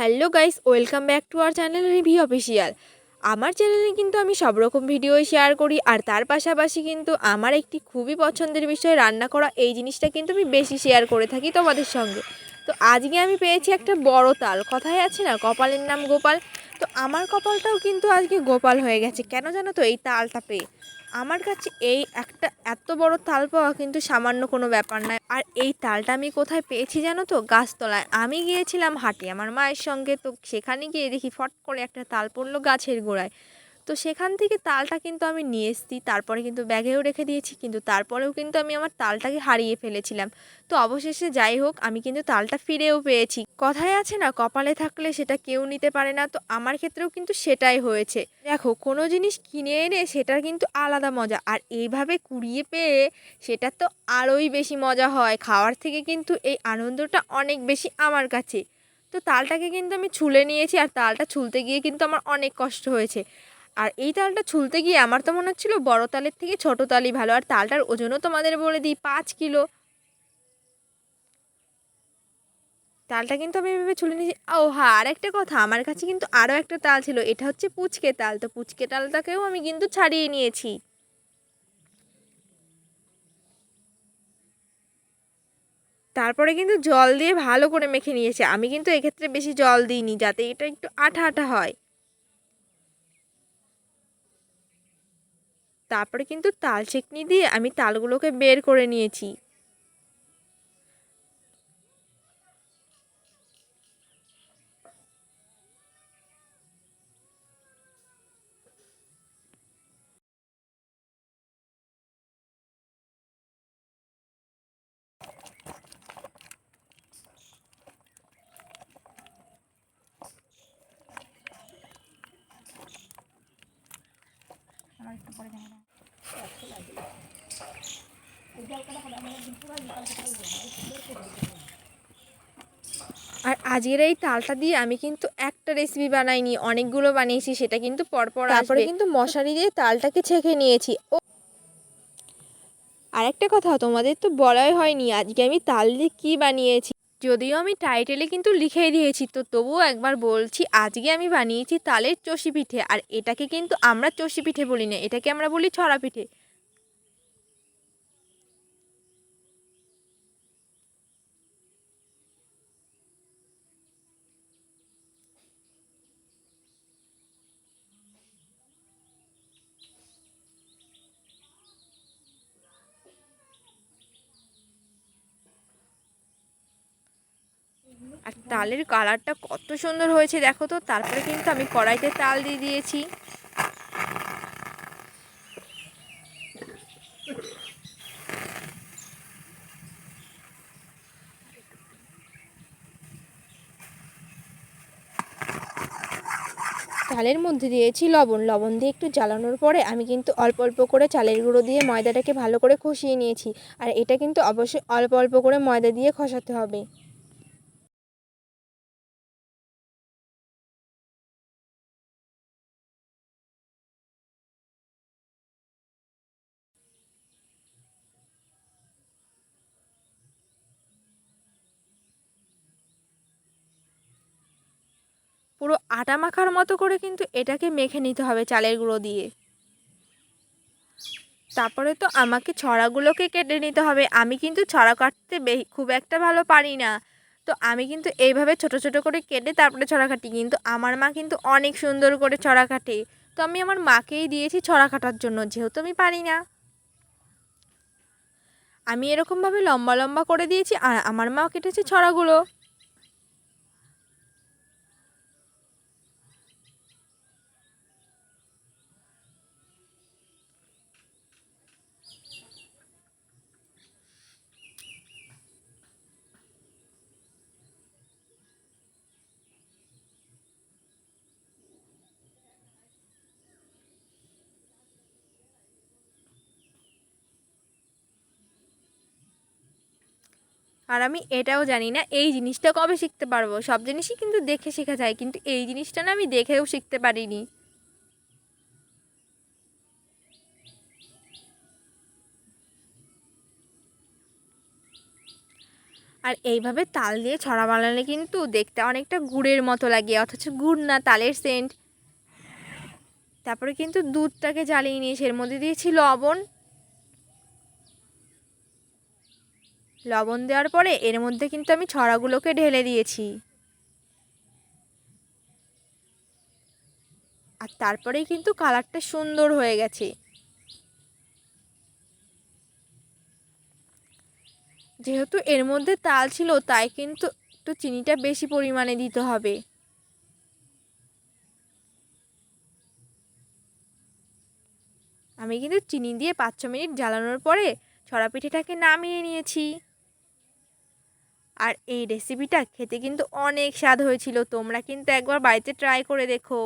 Hello guys, welcome back to our channel Rivi official. আমার চ্যানেলে কিন্তু আমি সব রকম ভিডিওই শেয়ার করি, আর তার পাশাপাশি কিন্তু আমার একটি খুবই পছন্দের বিষয়, রান্না করা, এই জিনিসটা কিন্তু আমি বেশি শেয়ার করে থাকি তোমাদের সঙ্গে। তো আজকে আমি পেয়েছি একটা বড় তাল, কথায় আছে না, কপালের নাম গোপাল। তো আমার কপালটাও কিন্তু আজকে গোপাল হয়ে গেছে, কেন জানো তো এই তালটা পেয়ে? আমার কাছে এই একটা এত বড় তাল পাওয়া কিন্তু সামান্য কোনো ব্যাপার নয় আর এই তালটা আমি কোথায় পেয়েছি জানো তো? গাছতলায়। আমি গিয়েছিলাম হাটে। আমার মায়ের সঙ্গে তো সেখানে গিয়ে দেখি ফট করে একটা তাল পড়ল গাছের গোড়ায়। তো সেখান থেকে তালটা কিন্তু আমি নিয়ে এসেছি, তারপরে কিন্তু ব্যাগেও রেখে দিয়েছি, কিন্তু তারপরেও কিন্তু আমি আমার তালটাকে হারিয়ে ফেলেছিলাম। তো অবশেষে যাই হোক, আমি কিন্তু তালটা ফিরেও পেয়েছি। কথায় আছে না, কপালে থাকলে সেটা কেউ নিতে পারে না, তো আমার ক্ষেত্রেও কিন্তু সেটাই হয়েছে। দেখো, কোনো জিনিস কিনে এনে সেটার কিন্তু আলাদা মজা, আর এইভাবে কুড়িয়ে পেয়ে সেটা তো আরোই বেশি মজা হয়, খাওয়ার থেকে কিন্তু এই আনন্দটা অনেক বেশি আমার কাছে। তো তালটাকে কিন্তু আমি ছুলে নিয়েছি, আর তালটা ছুলতে গিয়ে কিন্তু আমার অনেক কষ্ট হয়েছে। আর এই তালটা ছুলতে গিয়ে আমার তো মনে হচ্ছিল বড় তালের থেকে ছোট তালই ভালো। আর তালটার ওজনও তোমাদের বলে দিই, পাঁচ কিলো। তালটা কিন্তু আমি এভাবে ছুলে নিয়েছি। ও হ্যাঁ আর একটা কথা, আমার কাছে কিন্তু আরও একটা তাল ছিল, এটা হচ্ছে পুচকে তাল। তো পুচকে তালটাকেও আমি কিন্তু ছাড়িয়ে নিয়েছি। তারপরে কিন্তু জল দিয়ে ভালো করে মেখে নিয়েছে। আমি কিন্তু এক্ষেত্রে বেশি জল দিইনি, যাতে এটা একটু আঠা আঠা হয়। তারপরে কিন্তু তাল ছেঁকনি দিয়ে আমি তালগুলোকে বের করে নিয়েছি। আর আজকের এই তালটা দিয়ে আমি কিন্তু একটা রেসিপি বানাইনি অনেকগুলো বানিয়েছি সেটা কিন্তু পরপর তারপরে কিন্তু মশারি দিয়ে তালটাকে ছেঁকে নিয়েছি। ও আরেকটা কথা তোমাদের তো বলাই হয়নি আজকে আমি তাল দিয়ে কী বানিয়েছি। যদিও আমি টাইটেলে কিন্তু লিখে দিয়েছি, তো তবুও একবার বলছি, আজকে আমি বানিয়েছি তালের চষি পিঠে আর এটাকে কিন্তু আমরা চষি পিঠে বলি না, এটাকে আমরা বলি ছড়া পিঠে আর তালের কালারটা কত সুন্দর হয়েছে, দেখো তো। তারপরে কিন্তু আমি কড়াইতে তাল দিয়ে দিয়েছি। চালের মধ্যে দিয়েছি লবণ। লবণ দিয়ে একটু জ্বালানোর পরে আমি কিন্তু অল্প অল্প করে চালের গুঁড়ো দিয়ে ময়দাটাকে ভালো করে খসিয়ে নিয়েছি। আর এটা কিন্তু অবশ্যই অল্প অল্প করে ময়দা দিয়ে খসাতে হবে। পুরো আটা মাখার মতো করে কিন্তু এটাকে মেখে নিতে হবে চালের গুঁড়ো দিয়ে। তারপরে তো আমাকে ছড়াগুলোকে কেটে নিতে হবে। আমি কিন্তু ছড়া কাটতে খুব একটা ভালো পারি না। তো আমি কিন্তু এইভাবে ছোট ছোট করে কেটে তারপরে ছড়া কাটি। কিন্তু আমার মা কিন্তু অনেক সুন্দর করে ছড়া কাটে। তো আমি আমার মাকেই দিয়েছি ছড়া কাটার জন্য, যেহেতু আমি পারি না। আমি এরকমভাবে লম্বা লম্বা করে দিয়েছি আর আমার মা কেটেছে ছড়াগুলো। আর আমি এটাও জানি না এই জিনিসটা কবে শিখতে পারব। সব জিনিসই কিন্তু দেখে শেখা যায়, কিন্তু এই জিনিসটা না আমি দেখেও শিখতে পারিনি। আর এইভাবে তাল দিয়ে ছড়া বানালে কিন্তু দেখতে অনেকটা গুড়ের মতো লাগে, অথচ গুড় না, তালের সেন্ট। তারপরে কিন্তু দুধটাকে জ্বালিয়ে নিয়েছি এর মধ্যে দিয়েছি লবণ। লবণ দেওয়ার পরে এর মধ্যে কিন্তু আমি ছড়াগুলোকে ঢেলে দিয়েছি। আর তারপরেই কিন্তু কালারটা সুন্দর হয়ে গেছে। যেহেতু এর মধ্যে তাল ছিল, তাই কিন্তু একটু চিনিটা বেশি পরিমাণে দিতে হবে। আমি কিন্তু চিনি দিয়ে পাঁচ ছ মিনিট জ্বালানোর পরে ছড়া পিঠেটাকে নামিয়ে নিয়েছি। আর এই রেসিপিটা খেতে কিন্তু অনেক স্বাদ হয়েছিল। তোমরা কিন্তু একবার বাড়িতে ট্রাই করে দেখো।